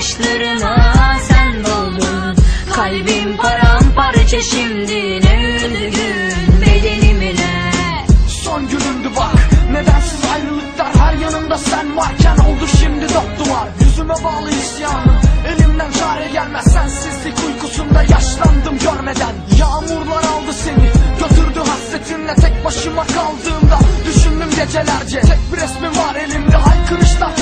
lakan yaşlarıma sen doldun Kalbim paramparça şimdi ne üzgün bedenimi ne Son günümdü bak Nedensiz ayrılıklar. Her yanımda sen varken oldu şimdi dört duvar. Yüzüme bağlı isyanım Elimden çare gelmez. Sensizlik uykusunda yaşlandım görmeden. Yağmurlar aldı seni götürdü hasretinle. Tek başıma kaldığımda Düşündüm gecelerce. Tek bir resmin var elimde Haykırışlar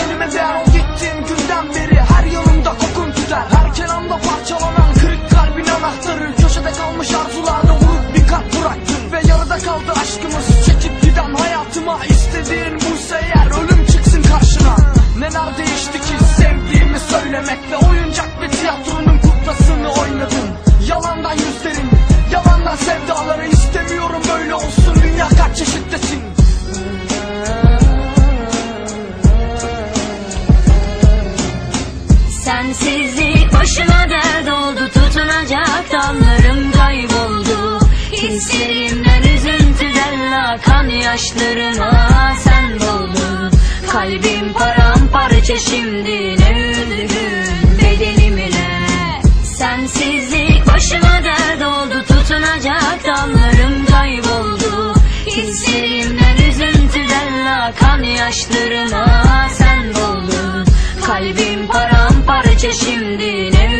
ki sevdiğimi söylemekle Oyuncak ve tiyatronun kuklasını oynadın Yalandan yüzlerin, yalandan sevdaları istemiyorum. Böyle olsun Dünya kaç çeşittesin? Sensizlik başıma dert oldu Tutunacak dallarım kayboldu. Hislerimden üzüntüden lakan yaşlarıma sen doldun. Kalbim paramparça şimdi ne üzgün bedenimi Sensizlik başıma dert oldu Tutunacak dallarım kayboldu. Hislerimden üzüntüden lakan yaşlarıma sen doldun Kalbim paramparça şimdi ne